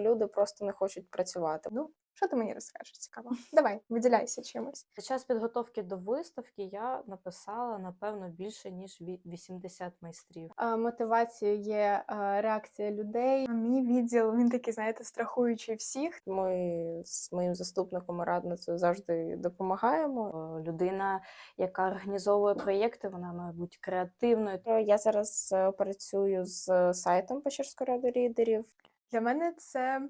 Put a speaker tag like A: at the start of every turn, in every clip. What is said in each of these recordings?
A: Люди просто не хочуть працювати. Ну, що ти мені розкажеш? Цікаво. Давай, виділяйся чимось.
B: Під час підготовки до виставки я написала напевно більше ніж ві- 80 майстрів.
A: Мотивацією є реакція людей. Мій відділ він такий, знаєте, страхуючий всіх. Ми з моїм заступником і радницею завжди допомагаємо.
B: Людина, яка організовує проєкти, вона має бути креативною.
A: Я зараз е, працюю з сайтом Печерської ради лідерів. Для мене це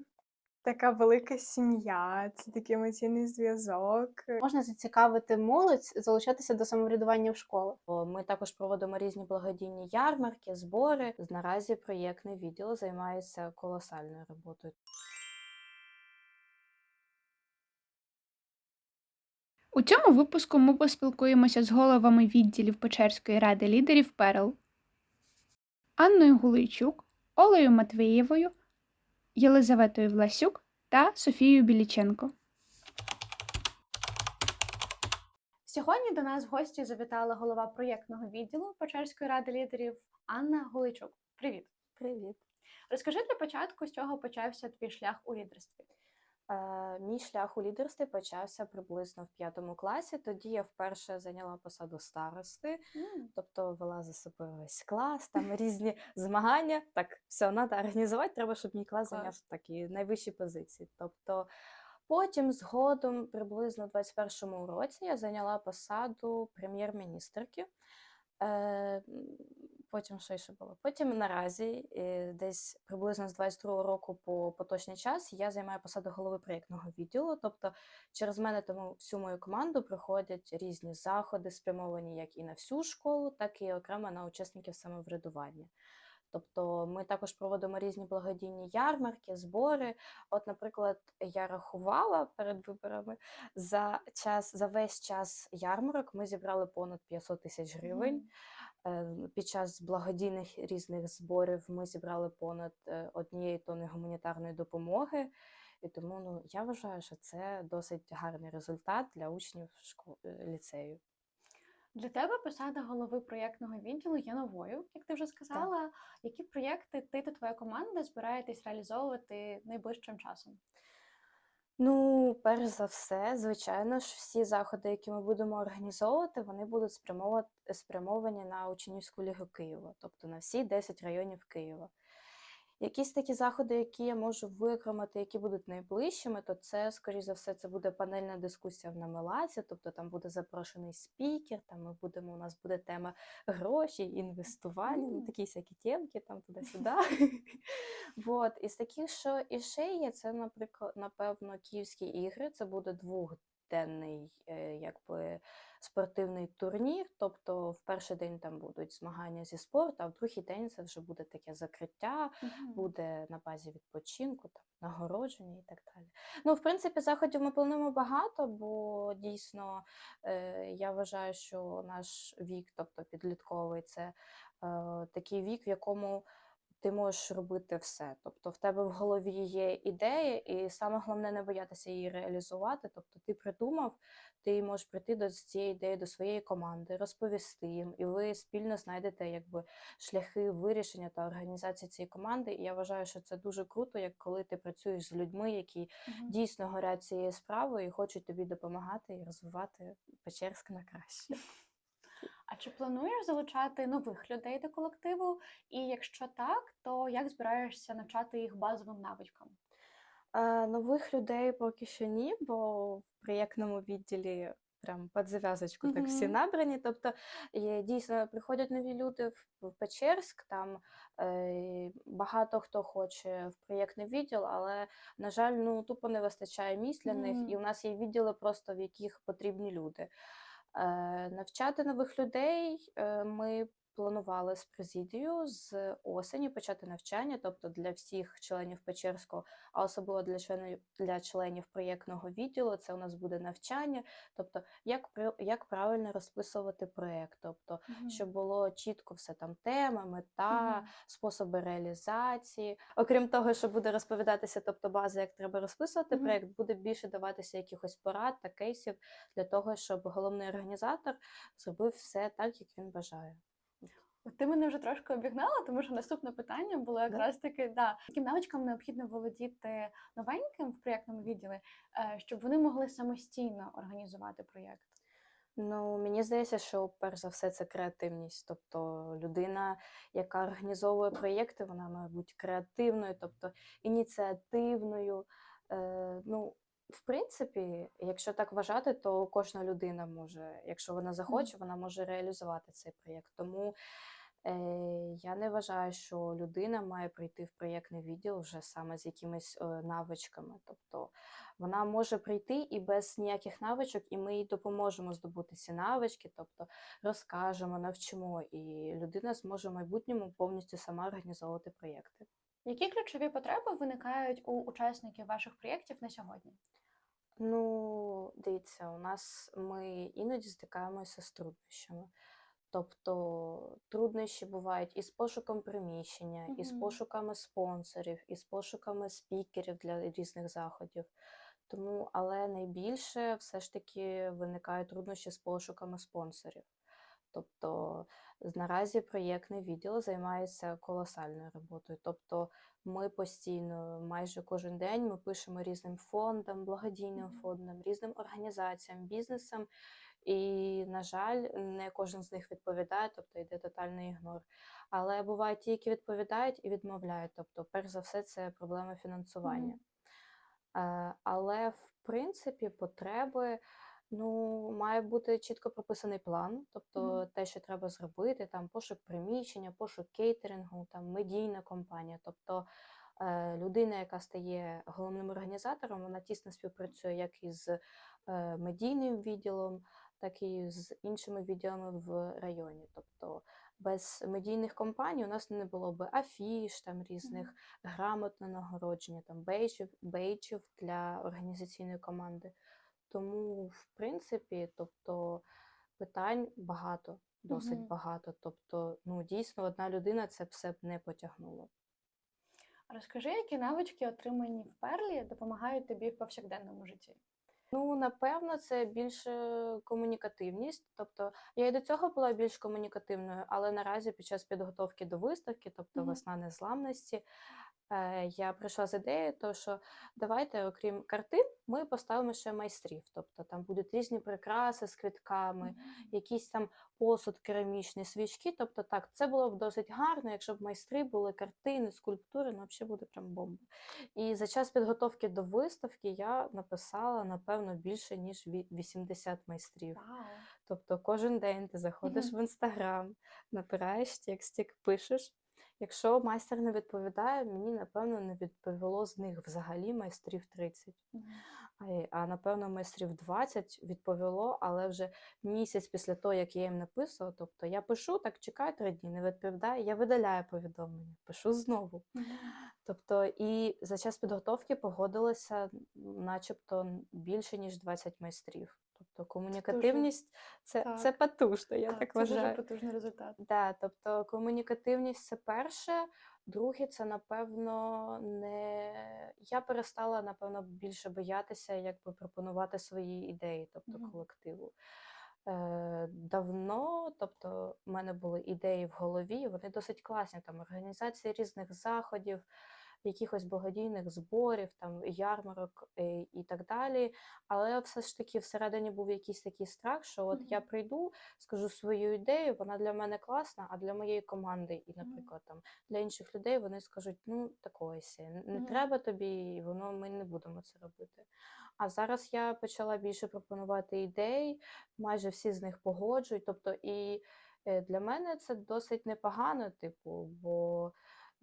A: така велика сім'я, це такий емоційний зв'язок. Можна зацікавити молодь, залучатися до самоврядування в школах.
B: Ми також проводимо різні благодійні ярмарки, збори. Наразі проєктний відділ займається колосальною роботою.
C: У цьому випуску ми поспілкуємося з головами відділів Печерської ради лідерів Перл Анною Гулейчук, Олею Матвієвою, Єлизаветою Власюк та Софією Біліченко.
D: Сьогодні до нас в гості завітала голова проєктного відділу Печерської ради лідерів Анна Голичук. Привіт!
B: Привіт!
D: Розкажи для початку, з чого почався твій шлях у лідерстві.
B: Е, Мій шлях у лідерстві почався приблизно в п'ятому класі. Тоді я вперше зайняла посаду старости. Тобто вела за собою весь клас, там різні змагання. Так, все, треба організувати, треба, щоб мій клас зайняв такі найвищі позиції. Тобто потім, згодом, приблизно в 21-му році, я зайняла посаду прем'єр-міністерки. Е, Потім що ще було? Потім наразі, е, десь приблизно з 22-го року по поточний час, я займаю посаду голови проєктного відділу. Тобто через мене тому всю мою команду приходять різні заходи, спрямовані як і на всю школу, так і окремо на учасників самоврядування. Тобто ми також проводимо різні благодійні ярмарки, збори. От, наприклад, я рахувала перед виборами за час за весь час ярмарок ми зібрали понад 500 тисяч гривень. Е, Під час благодійних різних зборів ми зібрали понад е, однієї тони гуманітарної допомоги. І тому ну, я вважаю, що це досить гарний результат для учнів школ... е, ліцею.
D: Для тебе посада голови проєктного відділу є новою, як ти вже сказала. Які проєкти ти та твоя команда збираєтесь реалізовувати найближчим часом?
B: Ну, перш за все, звичайно ж, всі заходи, які ми будемо організовувати, вони будуть спрямовані на учнівську лігу Києва, тобто на всі 10 районів Києва. Якісь такі заходи, які я можу виконати, які будуть найближчими, то це, скоріш за все, це буде панельна дискусія в Намелаці, тобто там буде запрошений спікер, там ми будемо, у нас буде тема гроші, інвестування, ну, такі всякі темки, там туди-сюди. Вот. Із таких, що і ще є, це, наприклад, напевно, Київські ігри, це буде двохденний е, якби, спортивний турнір. Тобто в перший день там будуть змагання зі спорту, а в другий день це вже буде таке закриття, буде на базі відпочинку, там, нагородження і так далі. Ну, в принципі, заходів ми плануємо багато, бо дійсно е, я вважаю, що наш вік, тобто підлітковий, це е, такий вік, в якому ти можеш робити все. Тобто в тебе в голові є ідея, і саме головне не боятися її реалізувати. Тобто ти придумав, ти можеш прийти до цієї ідеї до своєї команди, розповісти їм, і ви спільно знайдете якби шляхи вирішення та організації цієї команди. І я вважаю, що це дуже круто, як коли ти працюєш з людьми, які
D: Мгм.
B: дійсно горять цією справою і хочуть тобі допомагати і розвивати Печерськ на краще.
D: А чи плануєш залучати нових людей до колективу? І якщо так, то як збираєшся навчати їх базовим навичкам?
B: Е, Нових людей поки що ні, бо в проєктному відділі прям під зав'язочку так всі набрані. Тобто є, дійсно приходять нові люди в, в Печерськ, там е, багато хто хоче в проєктний відділ, але, на жаль, ну тупо не вистачає місць для них, і у нас є відділи просто в яких потрібні люди. Е, навчати нових людей. Е, ми планували з президією з осені почати навчання, тобто для всіх членів Печерського, а особливо для членів для членів проєктного відділу. Це у нас буде навчання, тобто як як правильно розписувати проєкт, тобто
D: Мгм.
B: щоб було чітко все там тема, мета,
D: Мгм.
B: способи реалізації. Окрім того, що буде розповідатися, тобто база, як треба розписувати
D: Мгм.
B: проєкт, буде більше даватися якихось порад та кейсів для того, щоб головний організатор зробив все так, як він бажає.
D: Ти мене вже трошки обігнала, тому що наступне питання було якраз таки, да, яким навичкам необхідно володіти новеньким в проєктному відділі, е, щоб вони могли самостійно організувати проєкт.
B: Ну, мені здається, що перш за все це креативність. Тобто людина, яка організовує проєкти, вона має бути креативною, тобто ініціативною. Е, ну, в принципі, якщо так вважати, то кожна людина може, якщо вона захоче, вона може реалізувати цей проєкт. Тому я не вважаю, що людина має прийти в проєктний відділ вже саме з якимись е, навичками. Тобто вона може прийти і без ніяких навичок, і ми їй допоможемо здобути ці навички, тобто розкажемо, навчимо, і людина зможе в майбутньому повністю сама організовувати проєкти.
D: Які ключові потреби виникають у учасників ваших проєктів на сьогодні?
B: Ну, дивіться, у нас ми іноді стикаємося з труднощами. Тобто труднощі бувають і з пошуком приміщення, і з
D: Мгм.
B: пошуками спонсорів, і з пошуками спікерів для різних заходів. Тому, але найбільше все ж таки виникають труднощі з пошуками спонсорів. Тобто наразі проєктний відділ займається колосальною роботою. Тобто ми постійно, майже кожен день, ми пишемо різним фондам, благодійним фондам, різним організаціям, бізнесам. І, на жаль, не кожен з них відповідає, тобто йде тотальний ігнор. Але бувають ті, які відповідають і відмовляють. Тобто, перш за все, це проблема фінансування. Е, Але в принципі потреби ну, має бути чітко прописаний план, тобто
D: Мгм.
B: те, що треба зробити, там пошук приміщення, пошук кейтерингу, там медійна компанія. Тобто е, людина, яка стає головним організатором, вона тісно співпрацює як із е, медійним відділом, так і з іншими відділами в районі. Тобто без медійних компаній у нас не було б афіш, там різних грамот на нагородження, там бейджів, бейджів для організаційної команди. Тому, в принципі, тобто питань багато, досить
D: Мгм.
B: багато. Тобто, ну дійсно, одна людина це все б не потягнуло.
D: Розкажи, які навички, отримані в перлі, допомагають тобі в повсякденному житті?
B: Ну, напевно, це більше комунікативність. Тобто я і до цього була більш комунікативною, але наразі під час підготовки до виставки, тобто
D: Мгм.
B: весна незламності, я прийшла з ідеєю, то що давайте, окрім картин, ми поставимо ще майстрів. Тобто там будуть різні прикраси з квітками, якийсь там посуд керамічний, свічки. Тобто, так, це було б досить гарно, якщо б майстри були картини, скульптури, ну взагалі буде прям бомба. І за час підготовки до виставки я написала, напевно, більше, ніж 80 майстрів. Тобто кожен день ти заходиш
D: Мгм.
B: в інстаграм, набираєш текстик, пишеш. Якщо майстер не відповідає, мені напевно не відповіло з них взагалі майстрів 30.
D: Мгм.
B: А, а напевно, майстрів 20 відповіло, але вже місяць після того, як я їм написала, тобто я пишу, так чекаю три дні, не відповідає, я видаляю повідомлення, пишу знову.
D: Мгм.
B: Тобто, і за час підготовки погодилося начебто більше, ніж 20 майстрів. Тобто комунікативність це, це
D: Так.
B: потужно, я
D: Так,
B: так
D: це дуже потужний результат.
B: Да, тобто комунікативність це перше. Друге, це напевно не я перестала напевно більше боятися, якби пропонувати свої ідеї, тобто
D: Мгм.
B: колективу. Е, давно, тобто, в мене були ідеї в голові, вони досить класні. Там організація різних заходів, якихось благодійних зборів, там ярмарок е, і так далі. Але все ж таки всередині був якийсь такий страх, що от я прийду, скажу свою ідею, вона для мене класна, а для моєї команди, і, наприклад, там для інших людей вони скажуть: ну такої сі, не треба тобі, і воно ми не будемо це робити. А зараз я почала більше пропонувати ідей, майже всі з них погоджують. Тобто, і е, для мене це досить непогано, типу, бо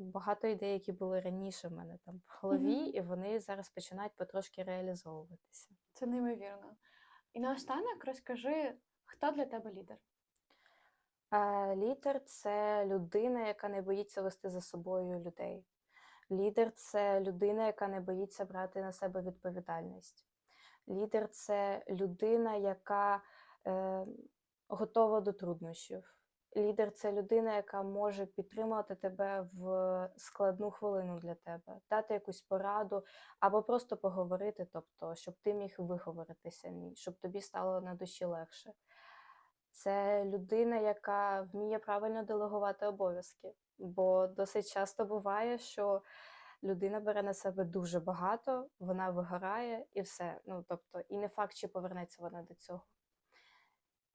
B: багато ідей, які були раніше в мене там в голові,
D: Мгм.
B: і вони зараз починають потрошки реалізовуватися.
D: Це неймовірно. І наостанок розкажи, хто для тебе лідер?
B: Е, Лідер це людина, яка не боїться вести за собою людей. Лідер це людина, яка не боїться брати на себе відповідальність. Лідер це людина, яка е, готова до труднощів. Лідер це людина, яка може підтримати тебе в складну хвилину для тебе, дати якусь пораду або просто поговорити, тобто, щоб ти міг виговоритися, щоб тобі стало на душі легше. Це людина, яка вміє правильно делегувати обов'язки. Бо досить часто буває, що людина бере на себе дуже багато, вона вигорає і все. Ну, тобто, і не факт, чи повернеться вона до цього.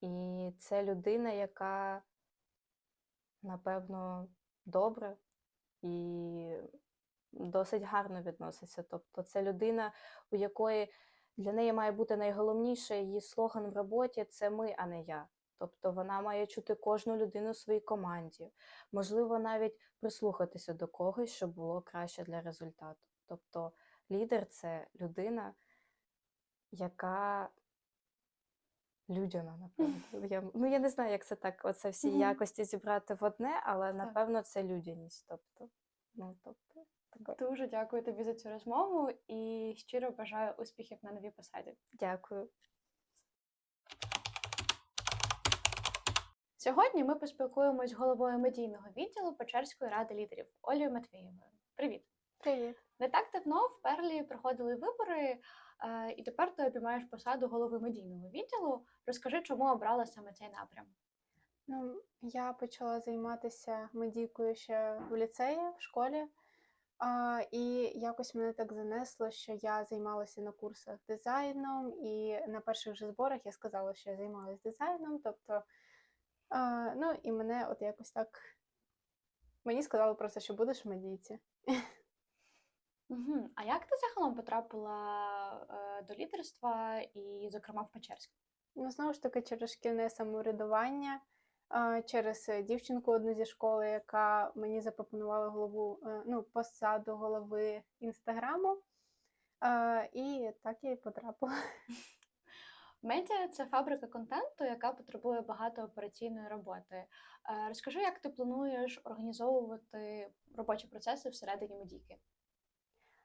B: І це людина, яка, напевно, добре і досить гарно відноситься. Тобто, це людина, у якої для неї має бути найголовніше її слоган в роботі це ми, а не я. Тобто вона має чути кожну людину в своїй команді, можливо, навіть прислухатися до когось, щоб було краще для результату. Тобто лідер це людина, яка людяна, напевно. Я, ну, я не знаю, як це так, оце всі
D: Мгм.
B: якості зібрати в одне, але напевно це людяність. Тобто, ну, тобто, таке.
D: Дуже дякую тобі за цю розмову і щиро бажаю успіхів на новій посаді.
B: Дякую.
D: Сьогодні ми поспілкуємось з головою медійного відділу Печерської ради лідерів Олею Матвієвою. Привіт!
E: Привіт.
D: Не так давно в Перлі проходили вибори, е, і тепер ти обіймаєш посаду голови медійного відділу. Розкажи, чому обрала саме цей напрям.
E: Ну, я почала займатися медійкою ще в ліцеї, в школі. І якось мене так занесло, що я займалася на курсах дизайном, і на перших же зборах я сказала, що я займалася дизайном. Тобто, ну і мене от якось так мені сказали просто, що будеш в медійці.
D: Угу. А як ти загалом потрапила е, до лідерства і, зокрема, в Печерськ?
E: Ну, знову ж таки, через шкільне самоврядування, а, через е, дівчинку одну зі школи, яка мені запропонувала голову, е, ну, посаду голови інстаграму. А, І так я і потрапила.
D: Медіа це фабрика контенту, яка потребує багато операційної роботи. Е, Розкажи, як ти плануєш організовувати робочі процеси всередині медійки?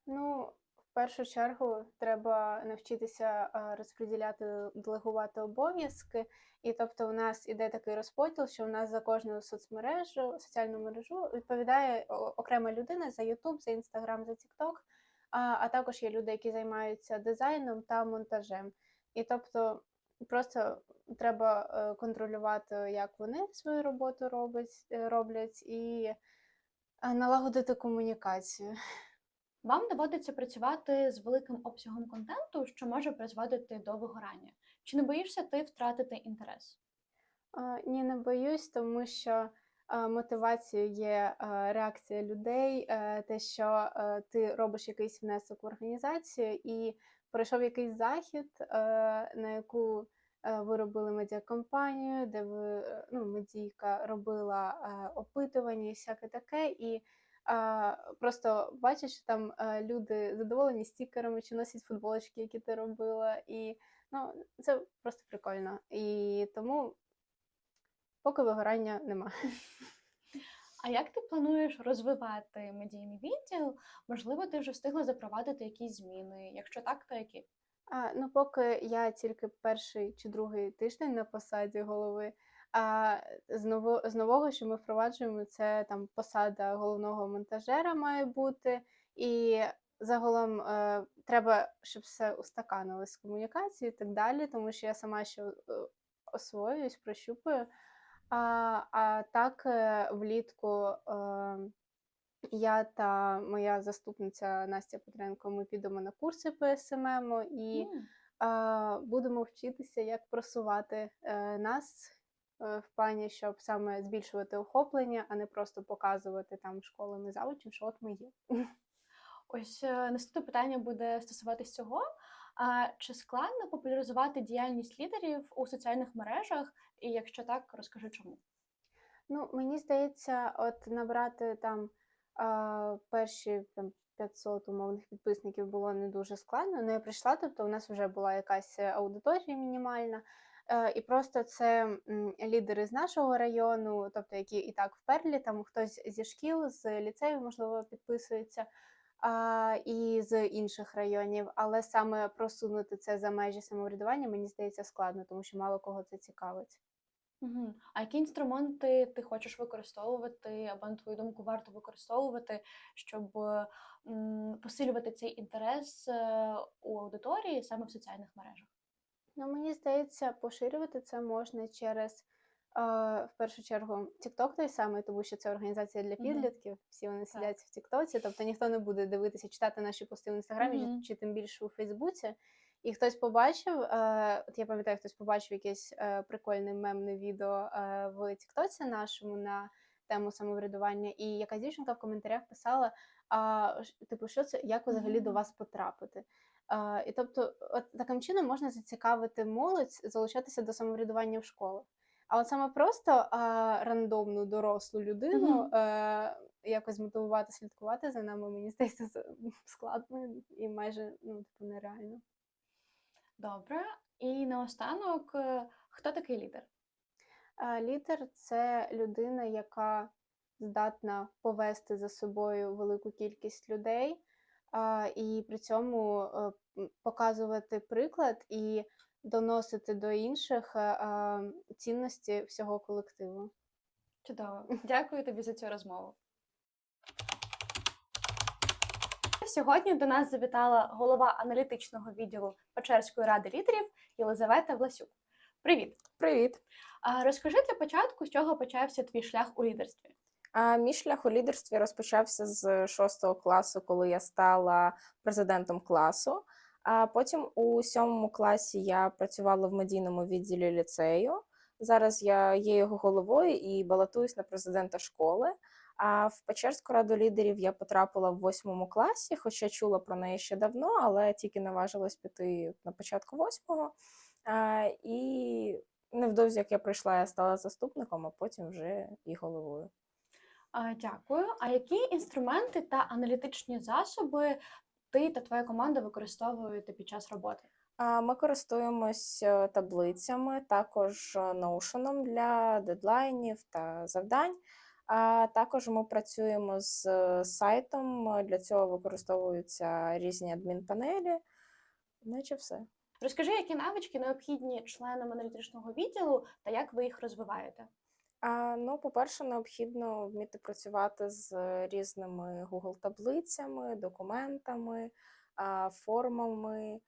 E: Ну, в першу чергу треба навчитися розподіляти, делегувати обов'язки. І тобто, у нас іде такий розподіл, що у нас за кожну соцмережу, соціальну мережу відповідає окрема людина за YouTube, за Instagram, за TikTok, а, а також є люди, які займаються дизайном та монтажем. І тобто, просто треба е, контролювати, як вони свою роботу робить, е, роблять, і е, налагодити комунікацію.
D: Вам доводиться працювати з великим обсягом контенту, що може призводити до вигорання. Чи не боїшся ти втратити інтерес?
E: Ні, не боюсь, тому що а, мотивацією є а, реакція людей, е, те, що е, ти робиш якийсь внесок в організацію, і пройшов якийсь захід, е, на яку е, ви робили медіакомпанію, де ви е, ну, медійка робила е, опитування і всяке таке. І просто бачиш, що там люди задоволені стікерами чи носять футболочки, які ти робила. І ну, це просто прикольно. І тому поки вигорання нема.
D: А як ти плануєш розвивати медійний відділ? Можливо, ти вже встигла запровадити якісь зміни. Якщо так, то які?
E: А, ну, поки я тільки перший чи другий тиждень на посаді голови. А з, ново, з нового, що ми впроваджуємо, це там посада головного монтажера має бути. І загалом е, треба, щоб все устаканилось з комунікацією і так далі, тому що я сама ще е, освоююсь, прощупую. А, а так, е, влітку е, я та моя заступниця Настя Петренко, ми підемо на курси по СММ і
D: М,
E: а, будемо вчитися, як просувати е, нас е, в плані, щоб саме збільшувати охоплення, а не просто показувати там школам і завучам, що от ми є.
D: Ось е, наступне питання буде стосуватись цього. А чи складно популяризувати діяльність лідерів у соціальних мережах? І якщо так, розкажи чому.
E: Ну, мені здається, от набрати там а, перші там 500 умовних підписників було не дуже складно. Ну, я прийшла, тобто у нас вже була якась е, аудиторія мінімальна. Е, І просто це лідери з нашого району, тобто які і так вперлі, там хтось зі шкіл, з ліцею, можливо, підписується, а, і з інших районів. Але саме просунути це за межі самоврядування, мені здається, складно, тому що мало кого це цікавить.
D: Угу. А які інструменти ти хочеш використовувати, або на твою думку варто використовувати, щоб м, посилювати цей інтерес е, у аудиторії саме в соціальних мережах?
E: Ну, мені здається, поширювати це можна через, е, в першу чергу, TikTok той самий, тому що це організація для підлітків, всі вони сидять в Тіктоці, тобто ніхто не буде дивитися, читати наші пости в інстаграмі чи-
F: Мгм.
E: чи тим більше у Фейсбуці. І хтось побачив, е, от я пам'ятаю, хтось побачив якесь е, прикольне мемне відео е, в Тіктоці нашому на тему самоврядування, і якась дівчинка в коментарях писала: а, типу, що це, як взагалі до вас потрапити? І тобто, от таким чином можна зацікавити молодь залучатися до самоврядування в школах. А от саме просто а, рандомну дорослу людину
F: Мгм.
E: е, якось мотивувати, слідкувати за нами, мені здається, складно і майже ну, типу, нереально.
D: Добре. І наостанок, е, хто такий лідер?
E: А, Лідер це людина, яка здатна повести за собою велику кількість людей, і при цьому е, показувати приклад і доносити до інших е, цінності всього колективу.
D: Чудово. Дякую тобі за цю розмову. Сьогодні до нас завітала голова аналітичного відділу Печерської ради лідерів Єлизавета Власюк. Привіт!
G: Привіт.
D: Розкажи для початку, з чого почався твій шлях у лідерстві.
G: А мій шлях у лідерстві розпочався з шостого класу, коли я стала президентом класу. А потім у сьомому класі я працювала в медійному відділі ліцею. Зараз я є його головою і балотуюсь на президента школи. А в Печерську раду лідерів я потрапила в восьмому класі, хоча чула про неї ще давно, але тільки наважилась піти на початку восьмого. І невдовзі, як я прийшла, я стала заступником, а потім вже і головою.
D: Дякую. А які інструменти та аналітичні засоби ти та твоя команда використовуєте під час роботи?
G: Ми користуємось е, таблицями, також Notion для дедлайнів та завдань. А також ми працюємо з е, сайтом. е, Для цього використовуються різні адмінпанелі. Наче все.
D: Розкажи, які навички необхідні членам аналітичного відділу та як ви їх розвиваєте?
G: Ну, по-перше, необхідно вміти працювати з різними Google-таблицями, документами, формами.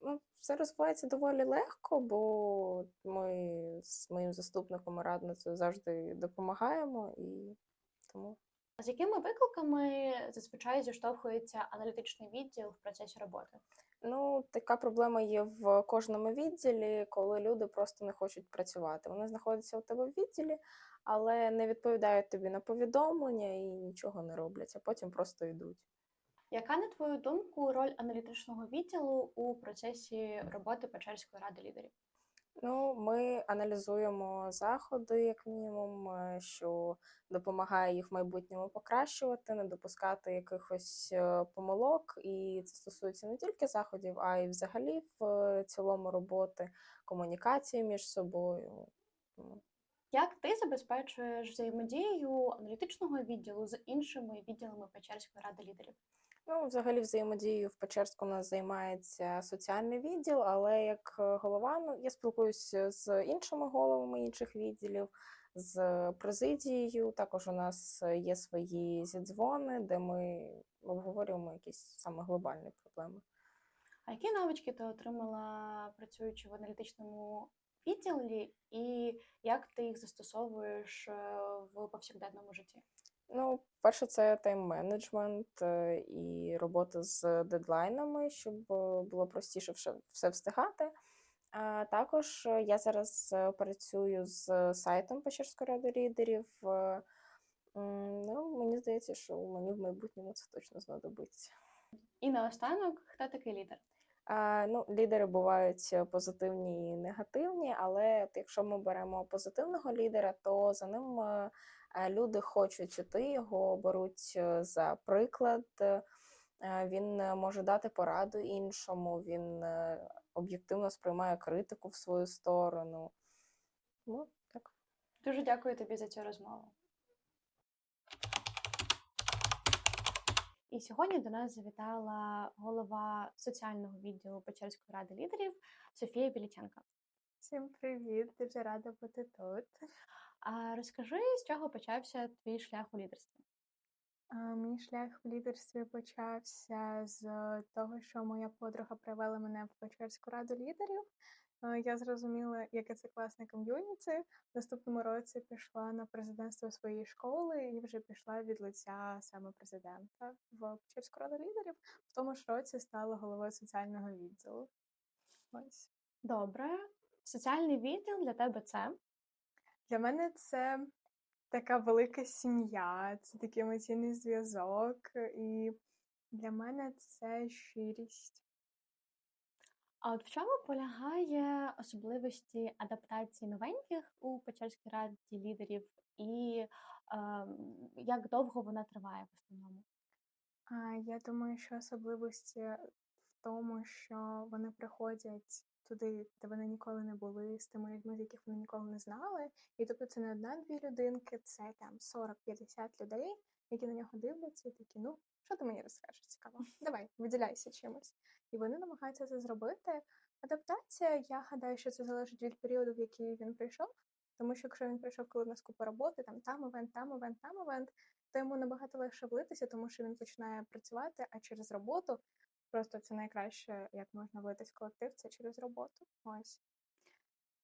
G: Ну, все розвивається доволі легко, бо ми з моїм заступником і радницею завжди допомагаємо і тому.
D: З якими викликами зазвичай зіштовхується аналітичний відділ в процесі роботи?
G: Ну, така проблема є в кожному відділі, коли люди просто не хочуть працювати. Вони знаходяться у тебе в відділі, але не відповідають тобі на повідомлення і нічого не роблять, а потім просто йдуть.
D: Яка, на твою думку, роль аналітичного відділу у процесі роботи Печерської ради лідерів?
G: Ну, ми аналізуємо заходи, як мінімум, е, що допомагає їх в майбутньому покращувати, не допускати якихось е, помилок. І це стосується не тільки заходів, а й взагалі в е, цілому роботи, комунікації між собою.
D: Як ти забезпечуєш взаємодію аналітичного відділу з іншими відділами Печерської ради лідерів?
G: Ну, взагалі, взаємодією в Печерську у нас займається соціальний відділ, але як е, голова, ну, я спілкуюся з іншими головами інших відділів, з президією. Також у нас е, є свої зідзвони, де ми обговорюємо якісь саме глобальні проблеми.
D: А які навички ти отримала, працюючи в аналітичному відділі, і як ти їх застосовуєш е, в повсякденному житті?
G: Ну, перше, це тайм-менеджмент е, і робота з дедлайнами, щоб е, було простіше все встигати. А також е, я зараз працюю з сайтом Печерської ради лідерів. Ну, мені здається, що мені в майбутньому це точно знадобиться.
D: І наостанок, хто такий лідер?
G: А, ну, лідери бувають позитивні і негативні, але якщо ми беремо позитивного лідера, то за ним люди хочуть іти, його беруть е, за приклад. е, е, Він е, може дати пораду іншому, він е, об'єктивно сприймає критику в свою сторону. Ну, так.
D: Дуже дякую тобі за цю розмову. І сьогодні до нас завітала голова соціального відділу Печерської ради лідерів Софія Біліченка.
E: Всім привіт, дуже рада бути тут.
D: А розкажи, з чого почався твій шлях у лідерстві?
A: Мій шлях в лідерстві почався з того, що моя подруга привела мене в Печерську раду лідерів. Я зрозуміла, яке це класне ком'юніті. В наступному році пішла на президентство своєї школи і вже пішла від лиця саме президента в Печерську раду лідерів. В тому ж році стала головою соціального відділу. Ось.
D: Добре. Соціальний відділ для тебе це.
A: Для мене це така велика сім'я, це такий емоційний зв'язок, і для мене це щирість.
D: А от в чому полягає особливості адаптації новеньких у Печерській раді лідерів, і ем, як довго вона триває в основному?
A: Я думаю, що особливості в тому, що вони приходять туди, де вони ніколи не були, з тими людьми, з яких вони ніколи не знали. І тобто це не одна-дві людинки, це там 40-50 людей, які на нього дивляться і такі, ну, що ти мені розкажеш цікаво? Давай, виділяйся чимось. І вони намагаються це зробити. Адаптація, я гадаю, що це залежить від періоду, в який він прийшов. Тому що якщо він прийшов, коли в нас купа роботи, там там івент, там івент, там івент, то йому набагато легше влитися, тому що він починає працювати, а через роботу просто це найкраще, як можна влитись в колектив, це через роботу. Ось.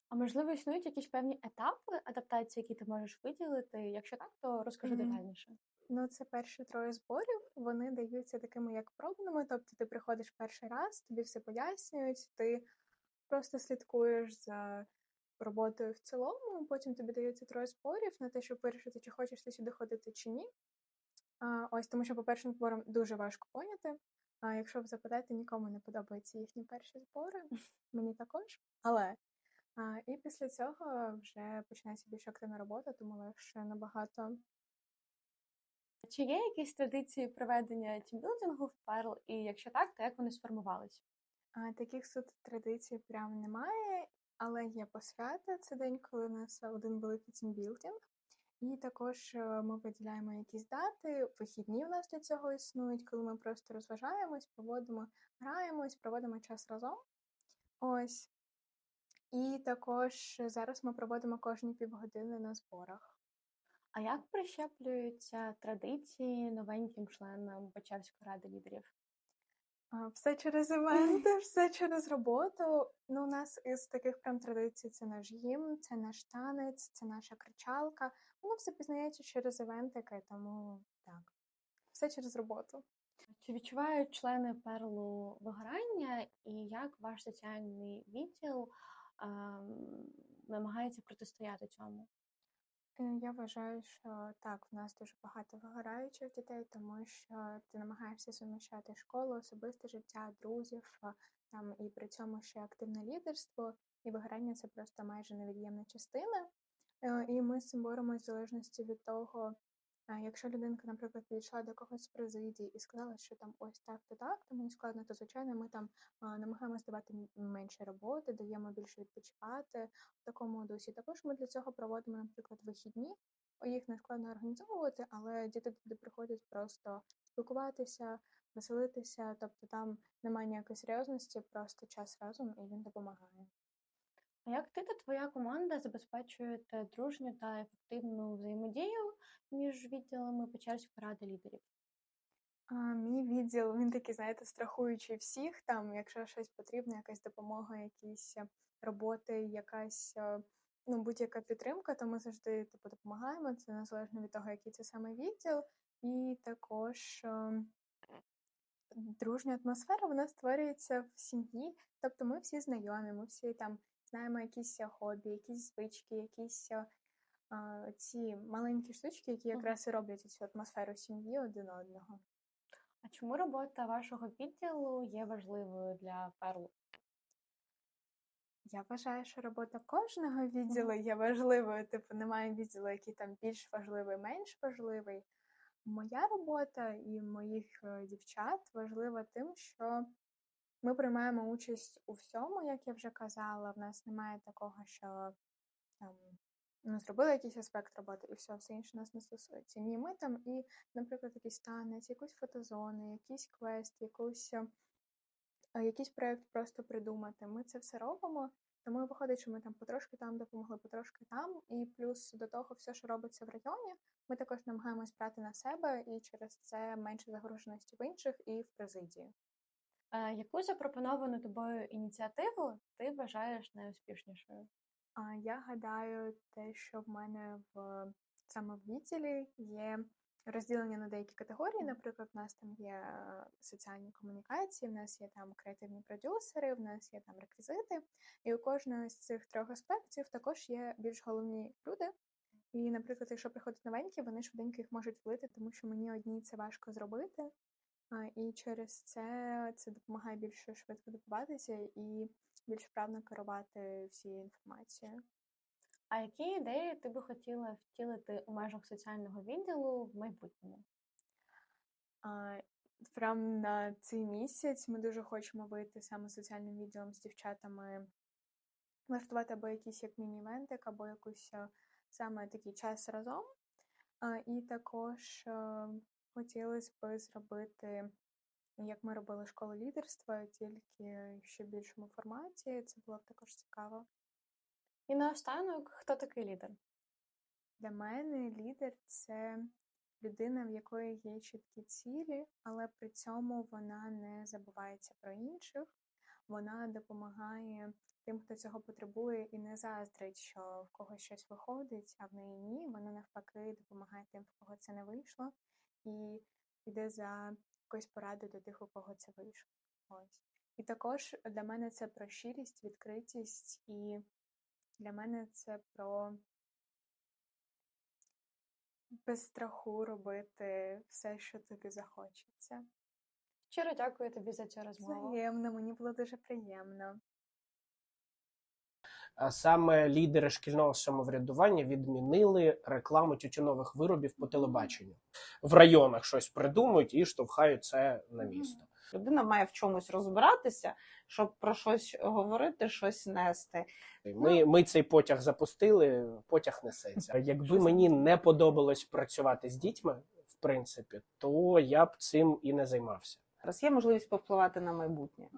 D: А можливо, існують якісь певні етапи адаптації, які ти можеш виділити? Якщо так, то розкажи
A: Мгм.
D: детальніше.
A: Ну, це перші троє зборів. Вони даються такими як пробними. Тобто ти приходиш перший раз, тобі все пояснюють, ти просто слідкуєш за роботою в цілому. Потім тобі дається троє зборів на те, щоб вирішити, чи хочеш ти сюди ходити чи ні. А, ось тому, що по першим зборам дуже важко поняти. А якщо ви запитаєте, нікому не подобаються їхні перші збори, мені також. Але а, і після цього вже починається більш активна робота, тому легше набагато
D: Чи є якісь традиції проведення тімбілдингу в Перл? І якщо так, то як вони сформувались?
A: Таких суд традицій прям немає, але є посвята. Це день, коли у нас один великий тімбілдинг. І також е, ми виділяємо якісь дати. Вихідні у нас для цього існують, коли ми просто розважаємось, проводимо, граємось, проводимо час разом. Ось. І також зараз ми проводимо кожні півгодини на зборах.
D: А як прищеплюються традиції новеньким членам Печерської ради лідерів?
A: Все через івенти, все через роботу. Ну, у нас із таких прям традицій це наш гімн, це наш танець, це наша кричалка. Воно все пізнається через івентики, тому так. Все через роботу.
D: Чи відчувають члени Перлу вигорання, і як ваш соціальний відділ ем, намагається протистояти цьому?
A: Е, Я вважаю, що так, в нас дуже багато вигораючих дітей, тому що ти намагаєшся суміщати школу, особисте життя, друзів, там і при цьому ще активне лідерство, і вигорання це просто майже невід'ємна частина. Е, І ми з цим боремось в залежності від того, якщо людинка, наприклад, підійшла до когось з президії і сказала, що там ось так, то так, то мені складно, то звичайно, ми там намагаємося давати менше роботи, даємо більше відпочивати в такому дусі. Також ми для цього проводимо, наприклад, вихідні. Їх не складно організовувати, але діти туди приходять просто спілкуватися, веселитися. Тобто там немає ніякої серйозності, просто час разом і він допомагає.
D: Як ти та твоя команда забезпечуєте дружню та ефективну взаємодію між відділами Печерської ради лідерів?
A: А, мій відділ, він такий, знаєте, страхуючий всіх. Там, якщо щось потрібно, якась допомога, якісь е, роботи, якась е, ну, будь-яка підтримка, то ми завжди типу, допомагаємо. Це незалежно від того, який це саме відділ. І також е, дружня атмосфера вона створюється в сім'ї. Тобто ми всі знайомі, ми всі там знаємо якісь е, хобі, якісь звички, якісь е, а, ці маленькі штучки, які якраз і роблять цю атмосферу сім'ї один одного.
D: А чому робота вашого відділу є важливою для Перлу?
A: Я вважаю, що робота кожного відділу є важливою. Типу, немає відділу, який там більш важливий, менш важливий. Моя робота і моїх е, дівчат важлива тим, що ми приймаємо участь у всьому, як я вже казала. В нас немає такого, що там ну, зробили якийсь аспект роботи, і все, все інше нас не стосується. Ні, ми там і, наприклад, якийсь танець, якусь фотозону, якийсь квест, якусь, е, якийсь проєкт просто придумати. Ми це все робимо, Тому виходить, що ми там потрошки там допомогли, потрошки там, і плюс до того, все, що робиться в районі, ми також намагаємось брати на себе, і через це менше загруженості в інших і в президії.
D: Е, яку запропоновану тобою ініціативу ти вважаєш найуспішнішою?
A: А я гадаю, те, що в мене в саме в відділі є розділення на деякі категорії. Наприклад, у нас там є е, соціальні комунікації, в нас є там креативні продюсери, в нас є там реквізити. І у кожного з цих трьох аспектів також є більш головні люди. І, наприклад, якщо приходять новенькі, вони швиденько їх можуть влити, тому що мені одній це важко зробити. І через це це допомагає більш швидко добиватися і більш вправно керувати всією інформацією.
D: А які ідеї ти би хотіла втілити у межах соціального відділу в майбутньому?
A: А, Прям на цей місяць ми дуже хочемо вийти саме соціальним відділом з дівчатами, влаштувати або якийсь як міні-івентик, або якусь е, саме такий час разом. А, І також хотілося б зробити, як ми робили школу лідерства, тільки в ще більшому форматі. Це було б також цікаво.
D: І наостанок, хто такий лідер?
A: Для мене лідер це людина, в якої є чіткі цілі, але при цьому вона не забувається про інших. Вона допомагає тим, хто цього потребує, і не заздрить, що в когось щось виходить, а в неї ні. Вона навпаки допомагає тим, в кого це не вийшло, і йде за якоюсь порадою до тих, у кого це вийшло. Ось. І також для мене це про щирість, відкритість, і для мене це про без страху робити все, що тобі захочеться.
D: Щиро дякую тобі за цю розмову.
A: Взаємно, мені було дуже приємно.
H: А саме лідери шкільного самоврядування відмінили рекламу тютюнових виробів по телебаченню. В районах щось придумують і штовхають це на місто.
I: Людина має в чомусь розбиратися, щоб про щось говорити, щось нести.
H: Ми, ми цей потяг запустили, потяг несеться. Якби мені не подобалось працювати з дітьми, в принципі, то я б цим і не займався.
I: Зараз є можливість повпливати на майбутнє.